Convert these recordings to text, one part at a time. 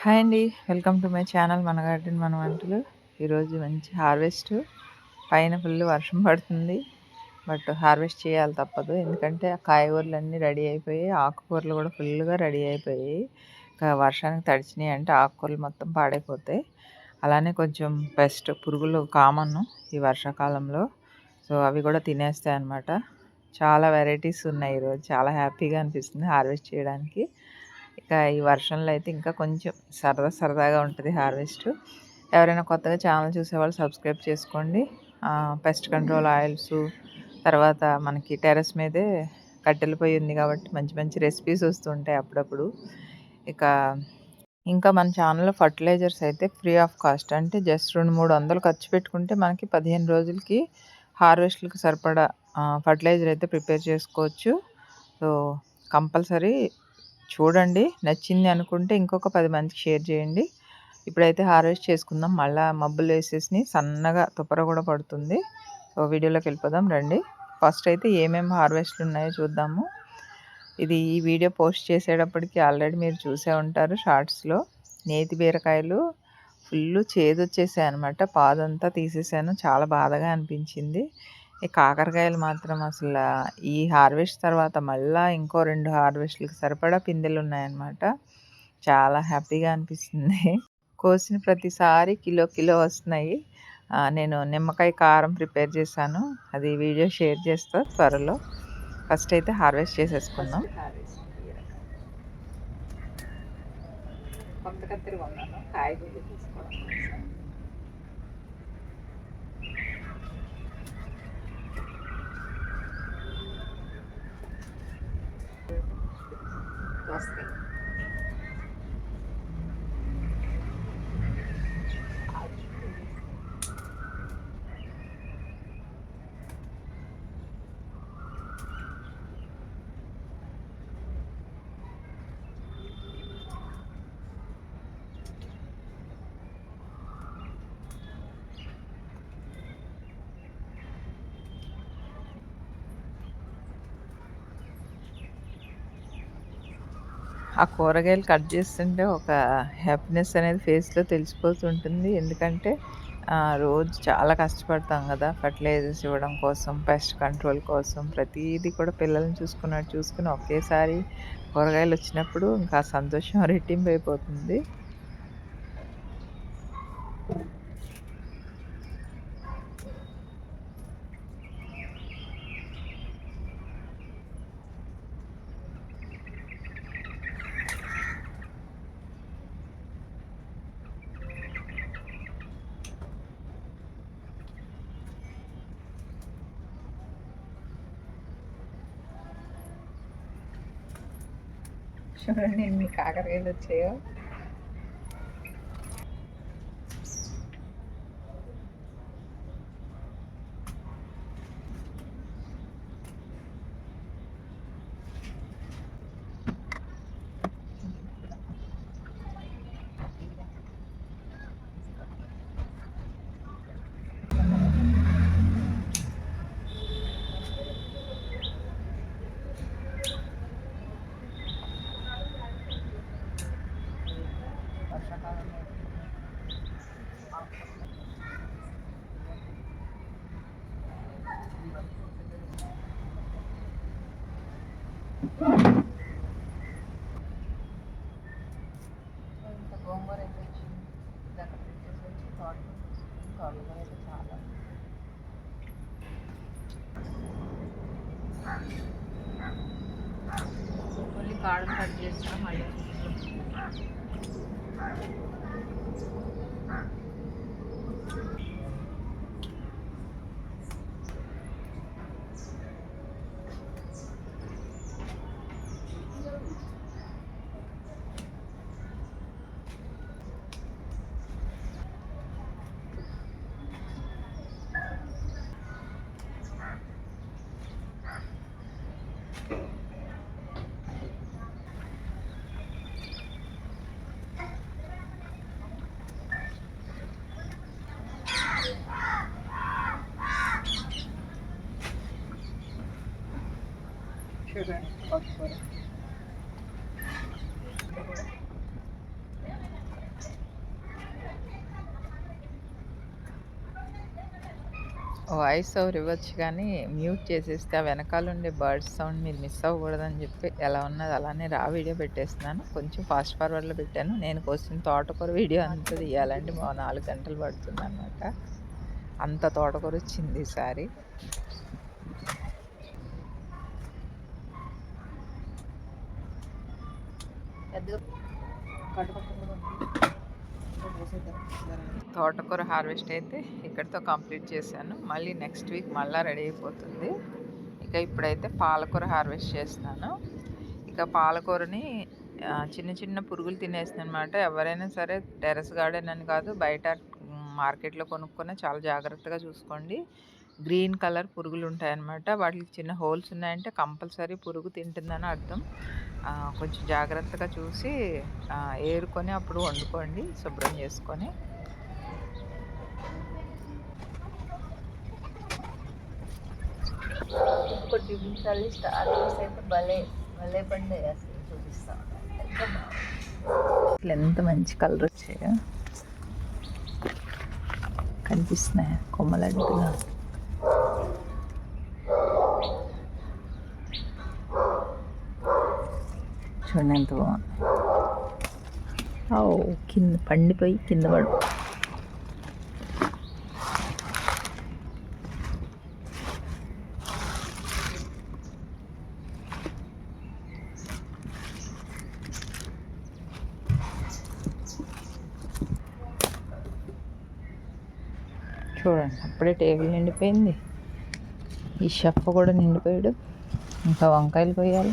Hi అండి. Welcome to my channel మన garden మన వంటలు ఈరోజు మంచి హార్వెస్ట్. పైన ఫుల్ వర్షం పడుతుంది. బట్ హార్వెస్ట్ చేయాలి తప్పదు. ఎందుకంటే ఆ కాయగూరలు అన్నీ రెడీ అయిపోయి ఆకుకూరలు కూడా ఫుల్గా రెడీ అయిపోయాయి. ఇంకా వర్షానికి తడిచినాయి అంటే ఆకుకూరలు మొత్తం పాడైపోతాయి. అలానే కొంచెం పెస్ట్ పురుగులు కామన్ ఈ వర్షాకాలంలో. సో అవి కూడా తినేస్తాయి అన్నమాట చాలా వెరైటీస్ ఉన్నాయి ఈరోజు. చాలా హ్యాపీగా అనిపిస్తుంది హార్వెస్ట్ చేయడానికి. ఇక ఈ వర్షంలో అయితే ఇంకా కొంచెం సరదా సరదాగా ఉంటుంది హార్వెస్ట్ ఎవరైనా కొత్తగా ఛానల్ చూసేవాళ్ళు సబ్స్క్రైబ్ చేసుకోండి. పెస్ట్ కంట్రోల్ ఆయిల్స్ తర్వాత మనకి టెర్రస్ మీదే కట్టెల ఉంది కాబట్టి మంచి మంచి రెసిపీస్ వస్తుంటాయి అప్పుడప్పుడు. ఇక ఇంకా మన ఛానల్లో ఫర్టిలైజర్స్ అయితే ఫ్రీ ఆఫ్ కాస్ట్ అంటే జస్ట్ రెండు మూడు వందలు ఖర్చు పెట్టుకుంటే మనకి పదిహేను రోజులకి హార్వెస్ట్లకు సరిపడా ఫర్టిలైజర్ అయితే ప్రిపేర్ చేసుకోవచ్చు. సో కంపల్సరీ చూడండి. నచ్చింది అనుకుంటే ఇంకొక పది మందికి షేర్ చేయండి. ఇప్పుడైతే హార్వెస్ట్ చేసుకుందాం. మళ్ళీ మబ్బులు వేసేసి సన్నగా తుప్పర కూడా పడుతుంది. సో వీడియోలోకి వెళ్ళిపోదాం. రండి. ఫస్ట్ అయితే ఏమేమి హార్వెస్ట్లు ఉన్నాయో చూద్దాము. ఇది ఈ వీడియో పోస్ట్ చేసేటప్పటికి ఆల్రెడీ మీరు చూసే ఉంటారు షార్ట్స్లో. నేతి బీరకాయలు ఫుల్ చేదు వచ్చేసాయి అనమాట పాదంతా తీసేసాను. చాలా బాధగా అనిపించింది. ఈ కాకరకాయలు మాత్రం అసలు ఈ హార్వెస్ట్ తర్వాత మళ్ళీ ఇంకో రెండు హార్వెస్ట్లకు సరిపడా పిందెలు ఉన్నాయన్నమాట చాలా హ్యాపీగా అనిపిస్తుంది. కోసిన ప్రతిసారి కిలో కిలో వస్తున్నాయి. నేను నిమ్మకాయ కారం ప్రిపేర్ చేశాను. అది వీడియో షేర్ చేస్తా త్వరలో. ఫస్ట్ అయితే హార్వెస్ట్ చేసేసుకుందాం. కొంత కత్తిరి కాయగూరలు podcaste. ఆ కూరగాయలు కట్ చేస్తుంటే ఒక హ్యాపీనెస్ అనేది ఫేస్లో తెలిసిపోతుంటుంది. ఎందుకంటే రోజు చాలా కష్టపడతాం కదా. ఫర్టిలైజర్స్ ఇవ్వడం కోసం పెస్ట్ కంట్రోల్ కోసం ప్రతిదీ కూడా పిల్లల్ని చూసుకున్నట్టు చూసుకుని ఒకేసారి కూరగాయలు వచ్చినప్పుడు ఇంకా సంతోషం రెట్టింపు అయిపోతుంది. చూడండి ఎన్ని కాకరకాయలు వచ్చాయో. వాయిస్ ఓవర్ ఇవ్వచ్చు కానీ మ్యూట్ చేసేస్తే ఆ వెనకాల ఉండే బర్డ్స్ సౌండ్ మీరు మిస్ అవ్వకూడదని చెప్పి ఎలా ఉన్నది అలానే రా వీడియో పెట్టేస్తున్నాను. కొంచెం ఫాస్ట్ ఫార్వర్డ్లో పెట్టాను. నేను కోసం తోటకూర వీడియో అంత తీయాలంటే మా నాలుగు గంటలు పడుతుంది అనమాట అంత తోటకూర వచ్చింది ఈసారి. తోటకూర హార్వెస్ట్ అయితే ఇక్కడితో కంప్లీట్ చేశాను. మళ్ళీ నెక్స్ట్ వీక్ మళ్ళీ రెడీ అయిపోతుంది. ఇక ఇప్పుడైతే పాలకూర హార్వెస్ట్ చేస్తున్నాను. ఇక పాలకూరని చిన్న చిన్న పురుగులు తినేస్తుంది అనమాట ఎవరైనా సరే టెర్రస్ గార్డెన్ అని కాదు బయట మార్కెట్లో కొనుక్కొని చాలా జాగ్రత్తగా చూసుకోండి. గ్రీన్ కలర్ పురుగులు ఉంటాయన్నమాట వాటికి చిన్న హోల్స్ ఉన్నాయంటే కంపల్సరీ పురుగు తింటుందని అర్థం. కొంచెం జాగ్రత్తగా చూసి ఏరుకొని అప్పుడు వండుకోండి శుభ్రం చేసుకొని. ఇంకో చూపించాలి స్టార్టర్స్ అయితే భలే భలే పండే అసలు చూపిస్తా. అసలు ఎంత మంచి కలర్ వచ్చాయో. కనిపిస్తున్నాయి కొమ్మలడ్డుగా చూడండి ఎంత బాగుంది. కింద పండిపోయి కింద పడు చూడండి అప్పుడే టేబుల్ నిండిపోయింది. ఈ షప్ప కూడా నిండిపోయాడు. ఇంకా వంకాయలు కొయ్యాలి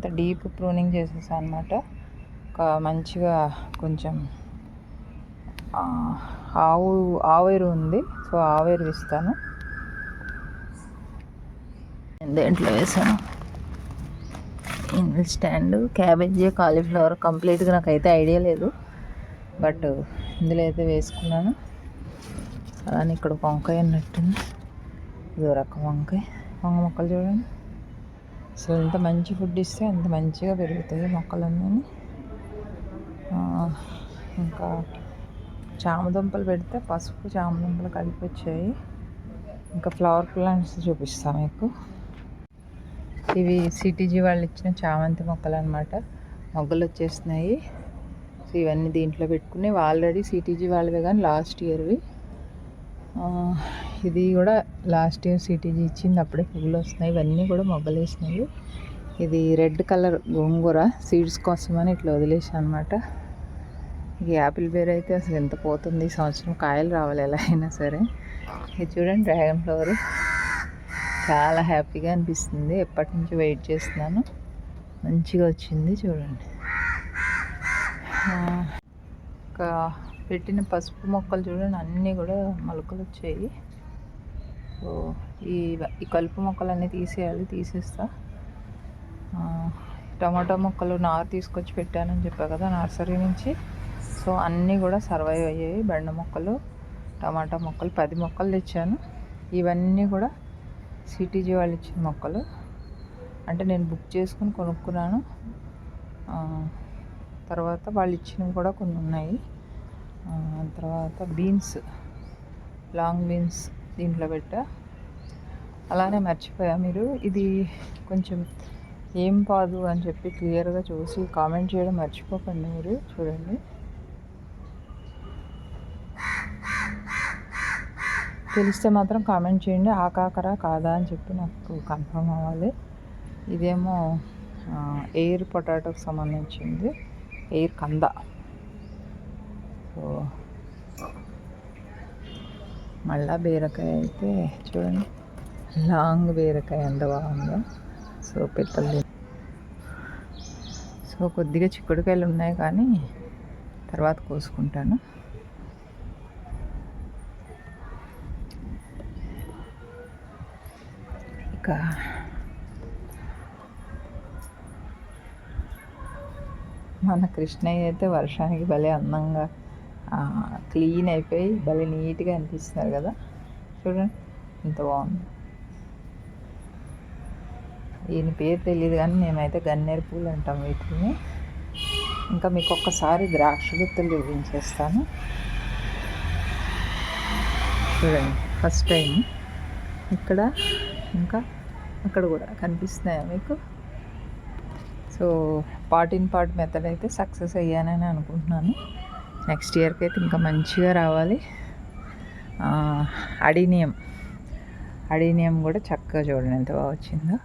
అంత డీప్ ప్రూనింగ్ చేసేసాను అనమాట ఒక మంచిగా కొంచెం ఆవు ఆవేరు ఉంది. సో ఆవేరు ఇస్తాను. దేంట్లో వేసాను? ఇన్వెల్ స్టాండ్. క్యాబేజీ కాలీఫ్లవర్ కంప్లీట్గా నాకైతే ఐడియా లేదు. బట్ ఇందులో అయితే వేసుకున్నాను. అలానే ఇక్కడ వంకాయ అన్నట్టుంది ఇదో రకం వంకాయ. వంగ మొక్కలు చూడండి. సో ఎంత మంచి ఫుడ్ ఇస్తే అంత మంచిగా పెరుగుతాయి మొక్కలన్నీ. ఇంకా చామదుంపలు పెడితే పసుపు చామదుంపలు కలిపి వచ్చాయి ఇంకా ఫ్లవర్ ప్లాంట్స్ చూపిస్తాం మీకు. ఇవి సిటీజీ వాళ్ళు ఇచ్చిన చామంతి మొక్కలు అనమాట మొగ్గలు వచ్చేస్తున్నాయి సో ఇవన్నీ దీంట్లో పెట్టుకుని ఆల్రెడీ సిటీజీ వాళ్ళవే కానీ లాస్ట్ ఇయర్వి ఇది కూడా లాస్ట్ ఇయర్ సిటీజీ ఇచ్చింది. అప్పుడే పువ్వులు వస్తున్నాయి. ఇవన్నీ కూడా మొగ్గలు వేసినాయి ఇది రెడ్ కలర్ గోంగూర సీడ్స్ కోసమని ఇట్లా వదిలేసాను అనమాట ఈ యాపిల్ బేర్ అయితే అసలు ఎంత పోతుంది? ఈ సంవత్సరం కాయలు రావాలి ఎలా అయినా సరే. ఇది చూడండి డ్రాగన్ ఫ్లవర్ చాలా హ్యాపీగా అనిపిస్తుంది. ఎప్పటి నుంచి వెయిట్ చేస్తున్నాను. మంచిగా వచ్చింది చూడండి. ఒక పెట్టిన పసుపు మొక్కలు చూడండి. అన్నీ కూడా మొలకలు వచ్చాయి. ఈ ఈ కలుపు మొక్కలన్నీ తీసేయాలి తీసేస్తా. టమాటా మొక్కలు నారు తీసుకొచ్చి పెట్టానని చెప్పా కదా నర్సరీ నుంచి. సో అన్నీ కూడా సర్వైవ్ అయ్యాయి. బెండ మొక్కలు టమాటా మొక్కలు పది మొక్కలు తెచ్చాను. ఇవన్నీ కూడా సిటీజీ వాళ్ళు ఇచ్చిన మొక్కలు. అంటే నేను బుక్ చేసుకుని కొనుక్కున్నాను. తర్వాత వాళ్ళు ఇచ్చినవి కూడా కొన్ని ఉన్నాయి. తర్వాత బీన్స్ లాంగ్ బీన్స్ దీంట్లో పెట్టా. అలానే మర్చిపోయా మీరు. ఇది కొంచెం ఏం కాదు అని చెప్పి క్లియర్గా చూసి కామెంట్ చేయడం మర్చిపోకండి మీరు. చూడండి. తెలిస్తే మాత్రం కామెంట్ చేయండి. ఆకాకరా కాదా అని చెప్పి నాకు కన్ఫర్మ్ అవ్వాలి. ఇదేమో ఎయిర్ పొటాటోకి సంబంధించింది. ఎయిర్ కంద. సో మళ్ళా బీరకాయ అయితే చూడండి. లాంగ్ బీరకాయ ఎంత బాగుందో. సో పిత్తలు సో కొద్దిగా చిక్కుడుకాయలు ఉన్నాయి కానీ తర్వాత కోసుకుంటాను. ఇక మన కృష్ణయ్య అయితే వర్షానికి భలే అందంగా క్లీన్ అయిపోయి భలే నీట్గా అనిపిస్తున్నారు కదా. చూడండి ఎంత బాగుంది. ఈయన పేరు తెలియదు కానీ మేమైతే గన్నేరు పూలు అంటాం వీటిని. ఇంకా మీకు ఒక్కసారి ద్రాక్ష గుత్తులు చూపించేస్తాను. చూడండి ఫస్ట్ టైం. ఇక్కడ ఇంకా అక్కడ కూడా కనిపిస్తున్నాయా మీకు? So part in part method అయితే సక్సెస్ అయ్యానని అనుకుంటున్నాను. నెక్స్ట్ ఇయర్కి అయితే ఇంకా మంచిగా రావాలి. అడినియం. అడినియం కూడా చక్కగా చూడండి ఎంత బాగా వచ్చిందో.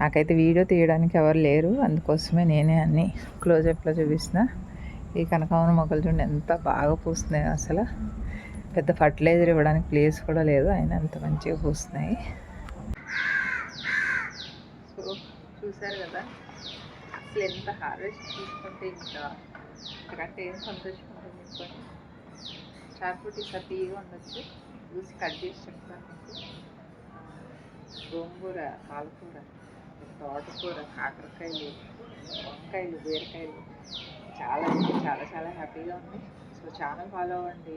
నాకైతే వీడియో తీయడానికి ఎవరు లేరు. అందుకోసమే నేనే అన్ని క్లోజప్లో చూపిస్తున్నా. ఈ కనకామర మొక్కలు చూడండి ఎంత బాగా పూస్తున్నాయి అసలు. పెద్ద ఫర్టిలైజర్ ఇవ్వడానికి ప్లేస్ కూడా లేదు. అయినా అంత మంచిగా పూస్తున్నాయి. సో చూసారు కదా? అసలు ఎంత హార్వెస్ట్ తీసుకుంటే ఇంకా అంతకంటే ఏం సంతోషం ఉంటుంది చెప్పండి చాకుటి ఈసారి తీయగా ఉండొచ్చు. చూసి కట్ చేసి చెప్తాను మీకు. గోంగూర పాలకూర తోటకూర కాకరకాయలు వంకాయలు బీరకాయలు చాలా చాలా చాలా హ్యాపీగా ఉంది. సో ఛానల్ ఫాలో అవ్వండి.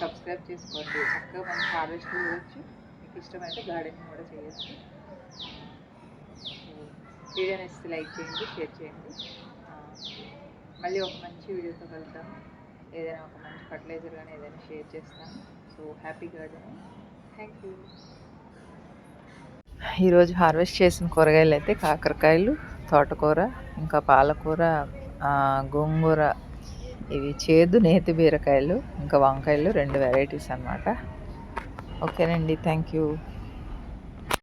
సబ్స్క్రైబ్ చేసుకోండి. చక్కగా మంచి హార్వెస్ట్ చేయవచ్చు మీకు ఇష్టమైతే గార్డెనింగ్ కూడా చేయొచ్చు. వీడియో నచ్చితే లైక్ చేయండి షేర్ చేయండి. మళ్ళీ ఒక మంచి వీడియోతో కలుద్దాం. ఏదైనా ఒక మంచి ఫర్టిలైజర్ కానీ ఏదైనా షేర్ చేస్తాను so happy garden thank you ఈరోజు హార్వెస్ట్ చేసిన కూరగాయలు అయితే కాకరకాయలు తోటకూర ఇంకా పాలకూర గోంగూర ఇవి చేదు నేతి బీరకాయలు ఇంకా వంకాయలు రెండు వెరైటీస్ అన్నమాట. ఓకేనండి. Thank you